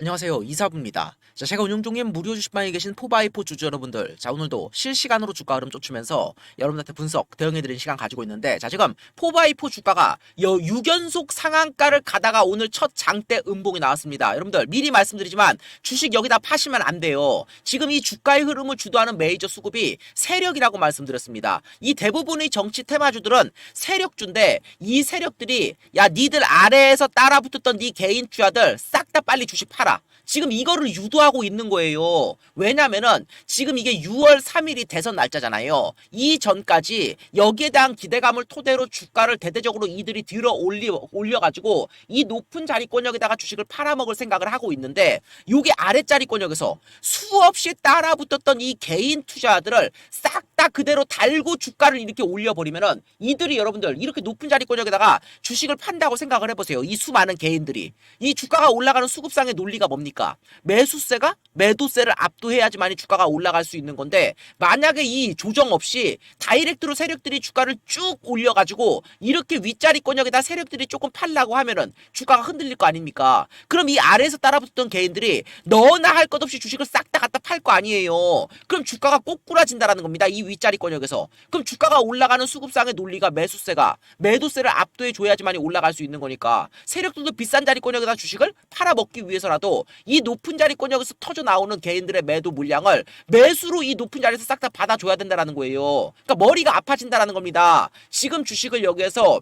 안녕하세요 이사부입니다. 자 제가 운영 중인 무료 주식방에 계신 포바이포 주주 여러분들 자 오늘도 실시간으로 주가 흐름 쫓으면서 여러분한테 분석 대응해드리는 시간 가지고 있는데 자 지금 포바이포 주가가 여 6연속 상한가를 가다가 오늘 첫 장대 음봉이 나왔습니다. 여러분들 미리 말씀드리지만 주식 여기다 파시면 안 돼요. 지금 이 주가의 흐름을 주도하는 메이저 수급이 세력이라고 말씀드렸습니다. 이 대부분의 정치 테마주들은 세력주인데 이 세력들이 야 니들 아래에서 따라붙었던 니 개인 투자들 싹 다 빨리 주식 팔아. 지금 이거를 유도하고 있는 거예요. 왜냐면은 지금 이게 6월 3일이 대선 날짜잖아요. 이 전까지 여기에 대한 기대감을 토대로 주가를 대대적으로 이들이 들어 올려 올려가지고 이 높은 자리권역에다가 주식을 팔아먹을 생각을 하고 있는데 요게 아랫자리권역에서 수없이 따라붙었던 이 개인 투자들을 싹 다 그대로 달고 주가를 이렇게 올려버리면은 이들이 여러분들 이렇게 높은 자리권역에다가 주식을 판다고 생각을 해보세요. 이 수많은 개인들이 이 주가가 올라가는 수급상의 논리가 뭡니까? 매수세가 매도세를 압도해야지만이 주가가 올라갈 수 있는 건데 만약에 이 조정 없이 다이렉트로 세력들이 주가를 쭉 올려가지고 이렇게 윗자리 권역에다 세력들이 조금 팔라고 하면은 주가가 흔들릴 거 아닙니까? 그럼 이 아래에서 따라붙던 개인들이 너나 할 것 없이 주식을 싹 다 갖다 팔 거 아니에요. 그럼 주가가 꼬꾸라진다라는 겁니다. 이 윗자리 권역에서. 그럼 주가가 올라가는 수급상의 논리가 매수세가 매도세를 압도해 줘야지만이 올라갈 수 있는 거니까 세력들도 비싼 자리 권역에다 주식을 팔아먹기 위해서라도 이 높은 자리권역에서 터져 나오는 개인들의 매도 물량을 매수로 이 높은 자리에서 싹 다 받아줘야 된다라는 거예요. 그러니까 머리가 아파진다라는 겁니다. 지금 주식을 여기에서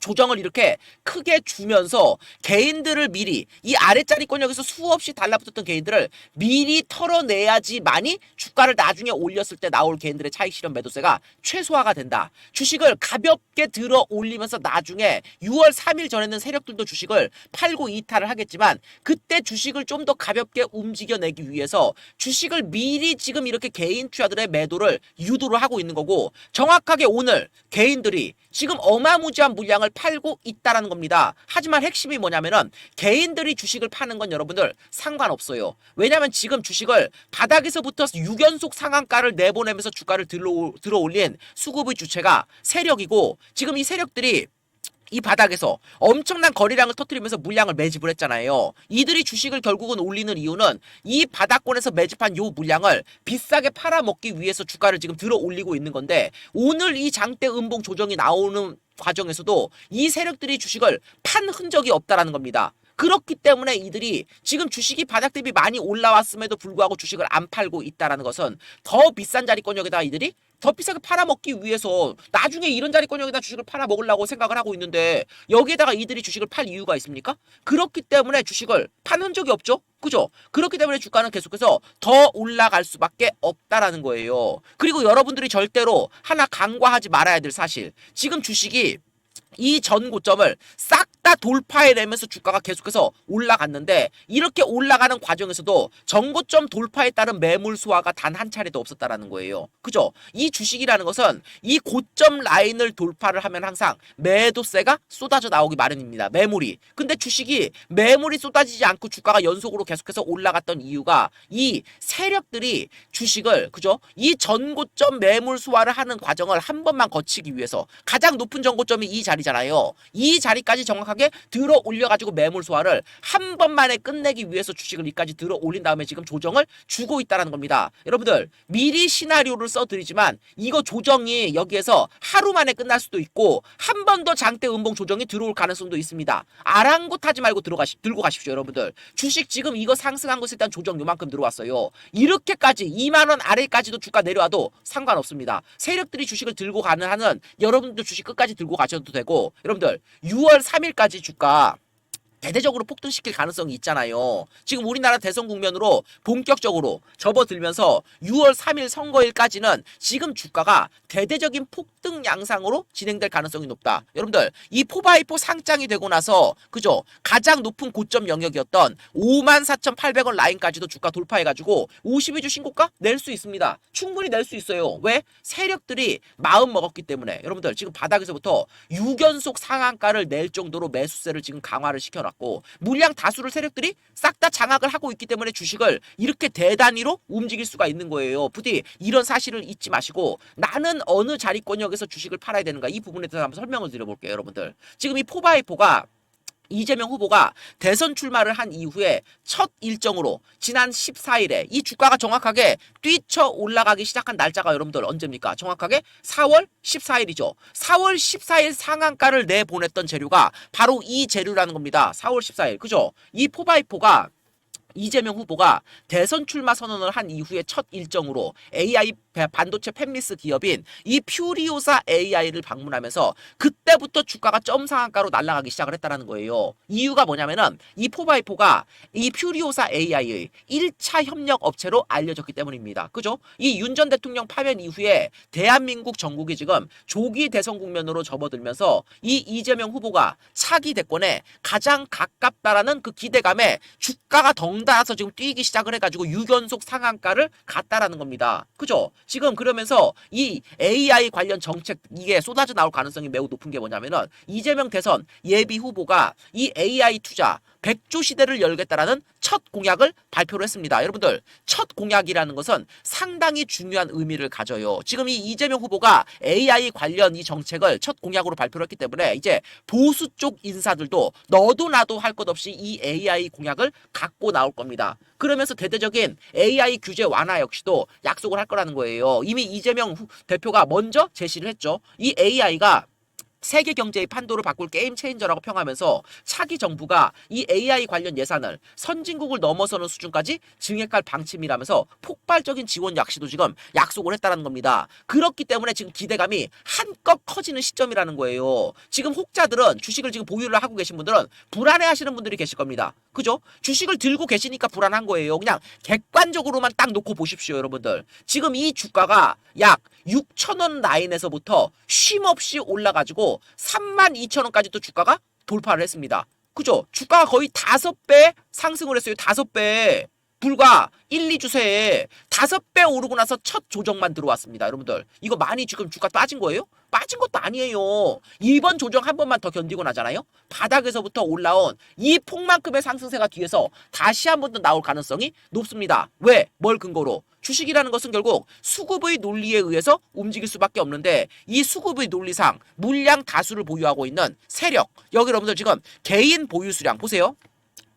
조정을 이렇게 크게 주면서 개인들을 미리 이 아랫자리권역에서 수없이 달라붙었던 개인들을 미리 털어내야지만이 주가를 나중에 올렸을 때 나올 개인들의 차익 실현 매도세가 최소화가 된다. 주식을 가볍게 들어 올리면서 나중에 6월 3일 전에는 세력들도 주식을 팔고 이탈을 하겠지만 그때 주식을 좀 더 가볍게 움직여내기 위해서 주식을 미리 지금 이렇게 개인 투자들의 매도를 유도를 하고 있는 거고 정확하게 오늘 개인들이 지금 어마무지한 물량을 팔고 있다라는 겁니다. 하지만 핵심이 뭐냐면은 개인들이 주식을 파는 건 여러분들 상관없어요. 왜냐면 지금 주식을 바닥에서부터 6연속 상한가를 내보내면서 주가를 들어, 들어 올린 수급의 주체가 세력이고 지금 이 세력들이 이 바닥에서 엄청난 거래량을 터뜨리면서 물량을 매집을 했잖아요. 이들이 주식을 결국은 올리는 이유는 이 바닥권에서 매집한 요 물량을 비싸게 팔아먹기 위해서 주가를 지금 들어 올리고 있는 건데 오늘 이 장대 음봉 조정이 나오는 과정에서도 이 세력들이 주식을 판 흔적이 없다라는 겁니다. 그렇기 때문에 이들이 지금 주식이 바닥 대비 많이 올라왔음에도 불구하고 주식을 안 팔고 있다라는 것은 더 비싼 자리권 역에다 이들이 더 비싸게 팔아먹기 위해서 나중에 이런 자리권역에다 주식을 팔아먹으려고 생각을 하고 있는데 여기에다가 이들이 주식을 팔 이유가 있습니까? 그렇기 때문에 주식을 파는 적이 없죠? 그죠? 그렇기 때문에 주가는 계속해서 더 올라갈 수밖에 없다라는 거예요. 그리고 여러분들이 절대로 하나 간과하지 말아야 될 사실. 지금 주식이 이 전 고점을 싹다 돌파해내면서 주가가 계속해서 올라갔는데 이렇게 올라가는 과정에서도 전고점 돌파에 따른 매물 수화가 단 한 차례도 없었다라는 거예요. 그죠? 이 주식이라는 것은 이 고점 라인을 돌파를 하면 항상 매도세가 쏟아져 나오기 마련입니다. 매물이. 근데 주식이 매물이 쏟아지지 않고 주가가 연속으로 계속해서 올라갔던 이유가 이 세력들이 주식을 그죠? 이 전고점 매물 수화를 하는 과정을 한 번만 거치기 위해서 가장 높은 전고점이 이 자리잖아요. 이 자리까지 정확 하게 들어 올려가지고 매물 소화를 한 번만에 끝내기 위해서 주식을 이까지 들어 올린 다음에 지금 조정을 주고 있다는 겁니다. 여러분들 미리 시나리오를 써드리지만 이거 조정이 여기에서 하루 만에 끝날 수도 있고 한 번 더 장대 음봉 조정이 들어올 가능성도 있습니다. 아랑곳하지 말고 들어가시 들고 가십시오, 여러분들. 주식 지금 이거 상승한 것에 일단 조정 요만큼 들어왔어요. 이렇게까지 2만 원 아래까지도 주가 내려와도 상관없습니다. 세력들이 주식을 들고 가는 한은 여러분들 주식 끝까지 들고 가셔도 되고 여러분들 6월 3일까지 주가 대대적으로 폭등시킬 가능성이 있잖아요. 지금 우리나라 대선 국면으로 본격적으로 접어들면서 6월 3일 선거일까지는 지금 주가가 대대적인 폭등 양상으로 진행될 가능성이 높다. 여러분들 이 포바이포 상장이 되고 나서 그죠? 가장 높은 고점 영역이었던 54,800원 라인까지도 주가 돌파해가지고 52주 신고가 낼 수 있습니다. 충분히 낼 수 있어요. 왜? 세력들이 마음 먹었기 때문에 여러분들 지금 바닥에서부터 6연속 상한가를 낼 정도로 매수세를 지금 강화를 시켜 놨. 올랐고 물량 다수를 세력들이 싹 다 장악을 하고 있기 때문에 주식을 이렇게 대단위로 움직일 수가 있는 거예요. 부디 이런 사실을 잊지 마시고 나는 어느 자리권역에서 주식을 팔아야 되는가 이 부분에 대해서 한번 설명을 드려볼게요, 여러분들. 지금 이 포바이포가 이재명 후보가 대선 출마를 한 이후에 첫 일정으로 지난 14일에 이 주가가 정확하게 뛰쳐 올라가기 시작한 날짜가 여러분들 언제입니까? 정확하게 4월 14일이죠. 4월 14일 상한가를 내보냈던 재료가 바로 이 재료라는 겁니다. 4월 14일. 그죠? 이 포바이포가 이재명 후보가 대선 출마 선언을 한 이후에 첫 일정으로 AI 반도체 팹리스 기업인 이 퓨리오사 AI를 방문하면서 그때부터 주가가 점 상한가로 날아가기 시작을 했다는 거예요. 이유가 뭐냐면은 이 포바이포가 이 퓨리오사 AI의 1차 협력 업체로 알려졌기 때문입니다. 그죠? 이 윤 전 대통령 파면 이후에 대한민국 전국이 지금 조기 대선 국면으로 접어들면서 이 이재명 후보가 차기 대권에 가장 가깝다라는 그 기대감에 주가가 덩 달아서 지금 뛰기 시작을 해가지고 6연속 상한가를 갔다라는 겁니다. 그죠? 지금 그러면서 이 AI 관련 정책 이게 쏟아져 나올 가능성이 매우 높은 게 뭐냐면은 이재명 대선 예비 후보가 이 AI 투자 100조 시대를 열겠다라는 첫 공약을 발표를 했습니다. 여러분들, 첫 공약이라는 것은 상당히 중요한 의미를 가져요. 지금 이 이재명 후보가 AI 관련 이 정책을 첫 공약으로 발표를 했기 때문에 이제 보수 쪽 인사들도 너도 나도 할 것 없이 이 AI 공약을 갖고 나올 겁니다. 그러면서 대대적인 AI 규제 완화 역시도 약속을 할 거라는 거예요. 이미 이재명 후- 대표가 먼저 제시를 했죠. 이 AI가 세계 경제의 판도를 바꿀 게임 체인저라고 평하면서 차기 정부가 이 AI 관련 예산을 선진국을 넘어서는 수준까지 증액할 방침이라면서 폭발적인 지원 약시도 지금 약속을 했다는 겁니다. 그렇기 때문에 지금 기대감이 한껏 커지는 시점이라는 거예요. 지금 혹자들은 주식을 지금 보유를 하고 계신 분들은 불안해 하시는 분들이 계실 겁니다. 그죠? 주식을 들고 계시니까 불안한 거예요. 그냥 객관적으로만 딱 놓고 보십시오, 여러분들. 지금 이 주가가 약 6천 원 라인에서부터 쉼없이 올라가지고 3만 2천 원까지 또 주가가 돌파를 했습니다. 그죠? 주가가 거의 다섯 배 상승을 했어요. 다섯 배. 불과 1, 2주세에 다섯 배 오르고 나서 첫 조정만 들어왔습니다. 여러분들. 이거 많이 지금 주가 빠진 거예요? 빠진 것도 아니에요. 이번 조정 한 번만 더 견디고 나잖아요. 바닥에서부터 올라온 이 폭만큼의 상승세가 뒤에서 다시 한 번 더 나올 가능성이 높습니다. 왜? 뭘 근거로? 주식이라는 것은 결국 수급의 논리에 의해서 움직일 수밖에 없는데 이 수급의 논리상 물량 다수를 보유하고 있는 세력 여기 여러분들 지금 개인 보유 수량 보세요.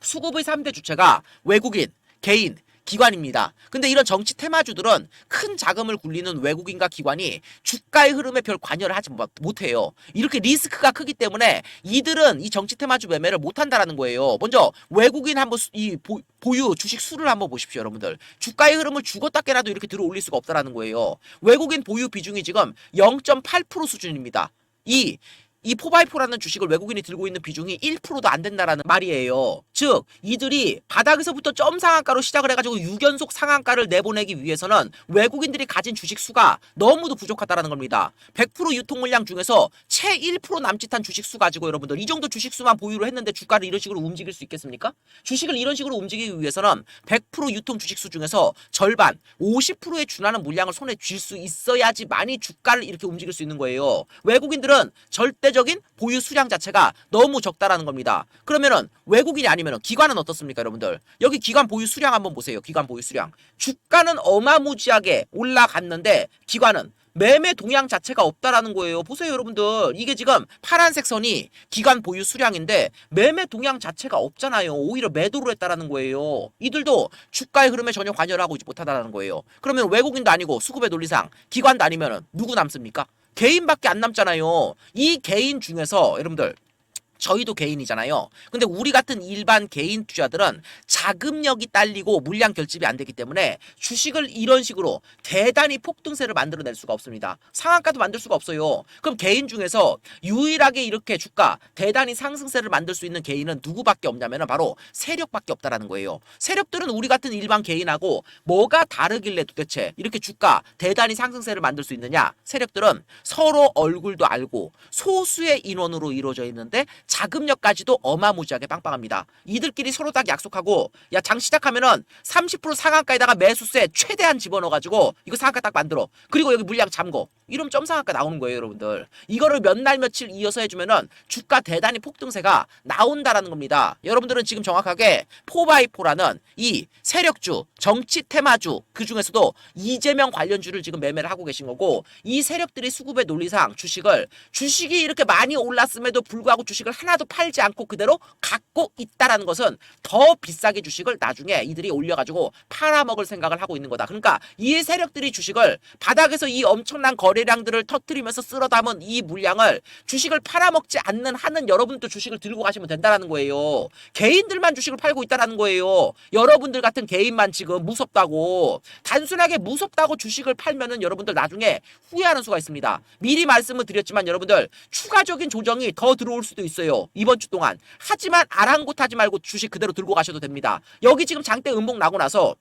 수급의 3대 주체가 외국인, 개인, 기관입니다. 근데 이런 정치 테마주들은 큰 자금을 굴리는 외국인과 기관이 주가의 흐름에 별 관여를 하지 못- 못해요. 이렇게 리스크가 크기 때문에 이들은 이 정치 테마주 매매를 못한다라는 거예요. 먼저 외국인 한번 수- 이 보, 보유 주식 수를 한번 보십시오, 여러분들. 주가의 흐름을 죽었다 깨나도 이렇게 들어 올릴 수가 없다라는 거예요. 외국인 보유 비중이 지금 0.8% 수준입니다. 이 이 포바이포라는 주식을 외국인이 들고 있는 비중이 1%도 안 된다라는 말이에요. 즉, 이들이 바닥에서부터 점 상한가로 시작을 해가지고 6연속 상한가를 내보내기 위해서는 외국인들이 가진 주식 수가 너무도 부족하다라는 겁니다. 100% 유통 물량 중에서 채 1% 남짓한 주식 수 가지고 여러분들 이 정도 주식 수만 보유를 했는데 주가를 이런 식으로 움직일 수 있겠습니까? 주식을 이런 식으로 움직이기 위해서는 100% 유통 주식 수 중에서 절반 50%에 준하는 물량을 손에 쥘 수 있어야지만이 주가를 이렇게 움직일 수 있는 거예요. 외국인들은 절대 적인 보유 수량 자체가 너무 적다라는 겁니다. 그러면은 외국인이 아니면은 기관은 어떻습니까, 여러분들? 여기 기관 보유 수량 한번 보세요. 기관 보유 수량. 주가는 어마무지하게 올라갔는데 기관은 매매 동향 자체가 없다라는 거예요. 보세요, 여러분들. 이게 지금 파란색 선이 기관 보유 수량인데 매매 동향 자체가 없잖아요. 오히려 매도를 했다라는 거예요. 이들도 주가의 흐름에 전혀 관여를 하고 있지 못하다라는 거예요. 그러면 외국인도 아니고 수급의 논리상 기관도 아니면은 누구 남습니까? 개인밖에 안 남잖아요. 이 개인 중에서 여러분들 저희도 개인이잖아요. 근데 우리 같은 일반 개인 투자들은 자금력이 딸리고 물량 결집이 안 되기 때문에 주식을 이런 식으로 대단히 폭등세를 만들어낼 수가 없습니다. 상한가도 만들 수가 없어요. 그럼 개인 중에서 유일하게 이렇게 주가 대단히 상승세를 만들 수 있는 개인은 누구밖에 없냐면 바로 세력밖에 없다라는 거예요. 세력들은 우리 같은 일반 개인하고 뭐가 다르길래 도대체 이렇게 주가 대단히 상승세를 만들 수 있느냐? 세력들은 서로 얼굴도 알고 소수의 인원으로 이루어져 있는데 자금력까지도 어마무지하게 빵빵합니다. 이들끼리 서로 딱 약속하고 야 장 시작하면은 30% 상한가에다가 매수세 최대한 집어넣어가지고 이거 상한가 딱 만들어. 그리고 여기 물량 잠궈. 이러면 점 상한가 나오는 거예요, 여러분들. 이거를 몇 날 며칠 이어서 해주면은 주가 대단히 폭등세가 나온다라는 겁니다. 여러분들은 지금 정확하게 포바이포라는 이 세력주, 정치 테마주 그 중에서도 이재명 관련주를 지금 매매를 하고 계신 거고 이 세력들이 수급의 논리상 주식을 주식이 이렇게 많이 올랐음에도 불구하고 주식을 하나도 팔지 않고 그대로 갖고 있다라는 것은 더 비싸게 주식을 나중에 이들이 올려가지고 팔아먹을 생각을 하고 있는 거다. 그러니까 이 세력들이 주식을 바닥에서 이 엄청난 거래량들을 터트리면서 쓸어 담은 이 물량을 주식을 팔아먹지 않는 한은 여러분도 주식을 들고 가시면 된다라는 거예요. 개인들만 주식을 팔고 있다라는 거예요. 여러분들 같은 개인만 지금 무섭다고 단순하게 무섭다고 주식을 팔면은 여러분들 나중에 후회하는 수가 있습니다. 미리 말씀을 드렸지만 여러분들 추가적인 조정이 더 들어올 수도 있어요. 이번 주 동안. 하지만 아랑곳하지 말고 주식 그대로 들고 가셔도 됩니다. 여기 지금 장대 음봉 나고 나서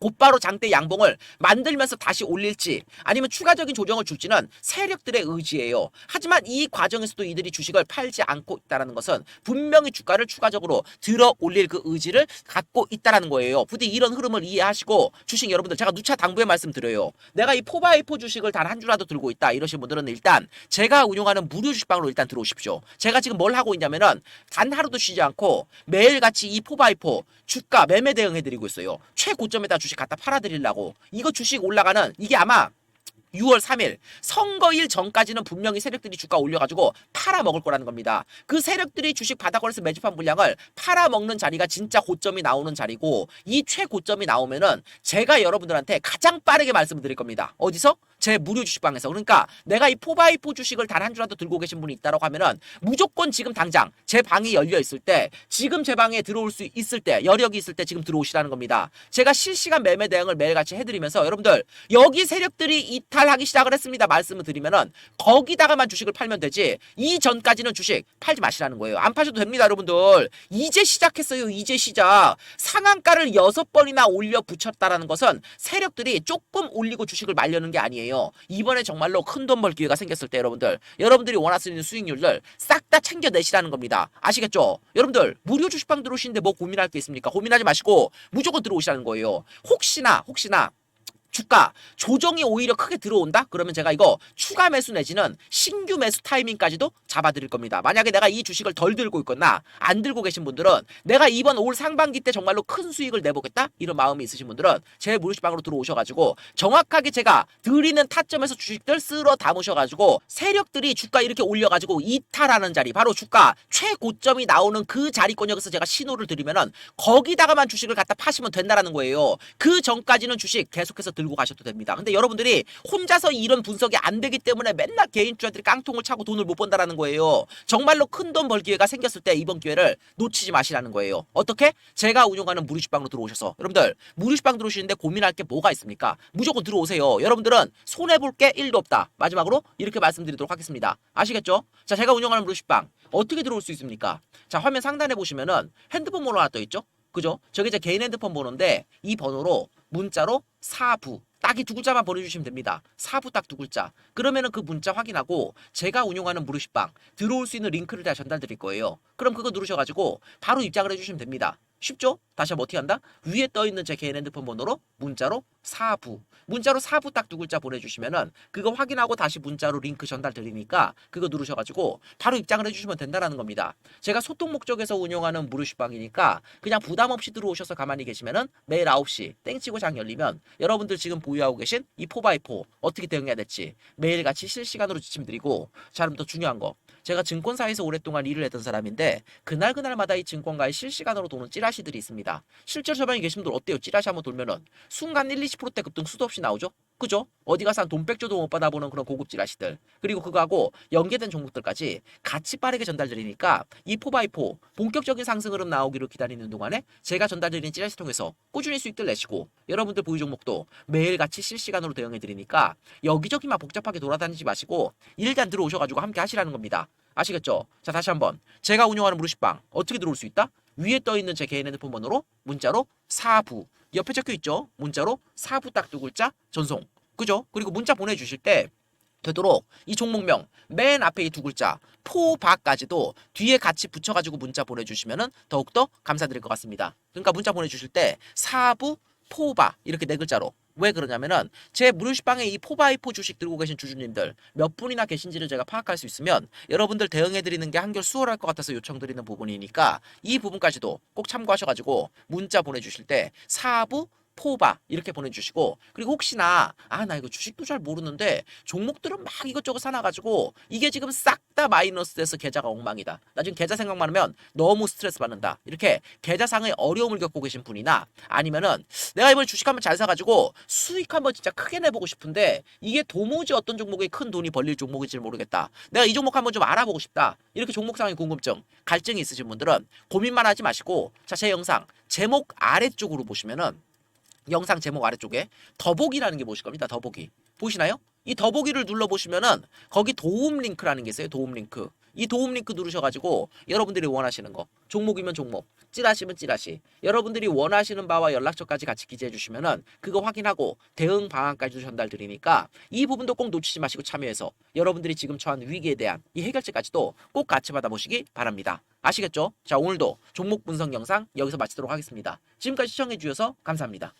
곧바로 장대 양봉을 만들면서 다시 올릴지 아니면 추가적인 조정을 줄지는 세력들의 의지예요. 하지만 이 과정에서도 이들이 주식을 팔지 않고 있다는 것은 분명히 주가를 추가적으로 들어 올릴 그 의지를 갖고 있다는 거예요. 부디 이런 흐름을 이해하시고 주식 여러분들 제가 누차 당부의 말씀 드려요. 내가 이 포바이포 주식을 단 한 주라도 들고 있다 이러신 분들은 일단 제가 운영하는 무료 주식방으로 일단 들어오십시오. 제가 지금 뭘 하고 있냐면은 단 하루도 쉬지 않고 매일같이 이 포바이포 주가 매매 대응해드리고 있어요. 최고점에다 주식 갖다 팔아드리려고. 이거 주식 올라가는 이게 아마 6월 3일 선거일 전까지는 분명히 세력들이 주가 올려가지고 팔아먹을 거라는 겁니다. 그 세력들이 주식 바닥권에서 매집한 물량을 팔아먹는 자리가 진짜 고점이 나오는 자리고 이 최고점이 나오면은 제가 여러분들한테 가장 빠르게 말씀을 드릴 겁니다. 어디서? 제 무료 주식방에서 그러니까 내가 이 포바이포 주식을 단 한 주라도 들고 계신 분이 있다라고 하면은 무조건 지금 당장 제 방이 열려 있을 때 지금 제 방에 들어올 수 있을 때 여력이 있을 때 지금 들어오시라는 겁니다. 제가 실시간 매매 대응을 매일같이 해드리면서 여러분들 여기 세력들이 이탈 하기 시작을 했습니다. 말씀을 드리면은 거기다가만 주식을 팔면 되지 이 전까지는 주식 팔지 마시라는 거예요. 안 파셔도 됩니다, 여러분들. 이제 시작했어요. 이제 시작. 상한가를 여섯 번이나 올려 붙였다라는 것은 세력들이 조금 올리고 주식을 말려는 게 아니에요. 이번에 정말로 큰 돈 벌 기회가 생겼을 때 여러분들 여러분들이 원하시는 수익률들 싹 다 챙겨내시라는 겁니다. 아시겠죠? 여러분들 무료 주식방 들어오시는데 뭐 고민할 게 있습니까? 고민하지 마시고 무조건 들어오시라는 거예요. 혹시나 혹시나 주가 조정이 오히려 크게 들어온다? 그러면 제가 이거 추가 매수 내지는 신규 매수 타이밍까지도 잡아드릴 겁니다. 만약에 내가 이 주식을 덜 들고 있거나 안 들고 계신 분들은 내가 이번 올 상반기 때 정말로 큰 수익을 내보겠다? 이런 마음이 있으신 분들은 제 무료시방으로 들어오셔가지고 정확하게 제가 드리는 타점에서 주식들 쓸어 담으셔가지고 세력들이 주가 이렇게 올려가지고 이탈하는 자리 바로 주가 최고점이 나오는 그 자리권역에서 제가 신호를 드리면은 거기다가만 주식을 갖다 파시면 된다라는 거예요. 그 전까지는 주식 계속해서 들고 가셔도 됩니다. 근데 여러분들이 혼자서 이런 분석이 안 되기 때문에 맨날 개인주한들이 깡통을 차고 돈을 못 번다라는 거예요. 정말로 큰 돈 벌 기회가 생겼을 때 이번 기회를 놓치지 마시라는 거예요. 어떻게? 제가 운영하는 무료식방으로 들어오셔서 여러분들 무료식방 들어오시는데 고민할 게 뭐가 있습니까? 무조건 들어오세요. 여러분들은 손해 볼 게 1도 없다. 마지막으로 이렇게 말씀드리도록 하겠습니다. 아시겠죠? 자, 제가 운영하는 무료식방 어떻게 들어올 수 있습니까? 자, 화면 상단에 보시면은 핸드폰 번호 하나 떠 있죠? 그죠? 저게 제 개인 핸드폰 번호인데 이 번호로 문자로 사부 딱 이 두 글자만 보내주시면 됩니다. 사부 딱 두 글자. 그러면은 그 문자 확인하고 제가 운영하는 무료식방 들어올 수 있는 링크를 다 전달 드릴 거예요. 그럼 그거 누르셔가지고 바로 입장을 해주시면 됩니다. 쉽죠? 다시 한번 어떻게 한다? 위에 떠 있는 제 개인 핸드폰 번호로 문자로 사부 문자로 사부 딱 두 글자 보내주시면은 그거 확인하고 다시 문자로 링크 전달 드리니까 그거 누르셔가지고 바로 입장을 해주시면 된다라는 겁니다. 제가 소통 목적에서 운영하는 무료식방이니까 그냥 부담 없이 들어오셔서 가만히 계시면은 매일 9시 땡치고 장 열리면 여러분들 지금 보유하고 계신 이 포바이포 어떻게 대응해야 될지 매일같이 실시간으로 지침 드리고 자 그럼 더 중요한 거 제가 증권사에서 오랫동안 일을 했던 사람인데 그날 그날마다 이 증권가에 실시간으로 도는 찌라시들이 있습니다. 실제로 저방에 계신 분들 어때요? 찌라시 한번 돌면은 순간 1, 20%대 급등 수도 없이 나오죠? 그죠? 어디 가서 한돈 백조도 못 받아보는 그런 고급 찌라시들 그리고 그거하고 연계된 종목들까지 같이 빠르게 전달드리니까 이 포바이포 본격적인 상승 흐름 나오기를 기다리는 동안에 제가 전달드리는 찌라시 통해서 꾸준히 수익들 내시고 여러분들 보유 종목도 매일같이 실시간으로 대응해드리니까 여기저기만 복잡하게 돌아다니지 마시고 일단 들어오셔가지고 함께 하시라는 겁니다. 아시겠죠? 자 다시 한번 제가 운영하는 무료식방 어떻게 들어올 수 있다? 위에 떠 있는 제 개인 핸드폰 번호로 문자로 사부 옆에 적혀 있죠? 문자로 사부 딱 두 글자 전송 그죠? 그리고 문자 보내주실 때 되도록 이 종목명 맨 앞에 이 두 글자 포바까지도 뒤에 같이 붙여가지고 문자 보내주시면은 더욱더 감사드릴 것 같습니다. 그러니까 문자 보내주실 때 사부 포바 이렇게 네 글자로. 왜 그러냐면은 제 무료식방에 이 포바이포 주식 들고 계신 주주님들 몇 분이나 계신지를 제가 파악할 수 있으면 여러분들 대응해 드리는 게 한결 수월할 것 같아서 요청드리는 부분이니까 이 부분까지도 꼭 참고하셔가지고 문자 보내주실 때 사부 포바 이렇게 보내주시고 그리고 혹시나 아 나 이거 주식도 잘 모르는데 종목들은 막 이것저것 사놔가지고 이게 지금 싹 다 마이너스 돼서 계좌가 엉망이다. 나 지금 계좌 생각만 하면 너무 스트레스 받는다. 이렇게 계좌상의 어려움을 겪고 계신 분이나 아니면은 내가 이번에 주식 한번 잘 사가지고 수익 한번 진짜 크게 내보고 싶은데 이게 도무지 어떤 종목에 큰 돈이 벌릴 종목인지 모르겠다. 내가 이 종목 한번 좀 알아보고 싶다. 이렇게 종목상의 궁금증, 갈증이 있으신 분들은 고민만 하지 마시고 자, 제 영상 제목 아래쪽으로 보시면은 영상 제목 아래쪽에 더보기라는 게 보실 겁니다. 더보기. 보시나요? 이 더보기를 눌러보시면은 거기 도움 링크라는 게 있어요. 도움 링크. 이 도움 링크 누르셔가지고 여러분들이 원하시는 거 종목이면 종목, 찌라시면 찌라시 여러분들이 원하시는 바와 연락처까지 같이 기재해 주시면은 그거 확인하고 대응 방안까지도 전달 드리니까 이 부분도 꼭 놓치지 마시고 참여해서 여러분들이 지금 처한 위기에 대한 이 해결책까지도 꼭 같이 받아보시기 바랍니다. 아시겠죠? 자 오늘도 종목 분석 영상 여기서 마치도록 하겠습니다. 지금까지 시청해 주셔서 감사합니다.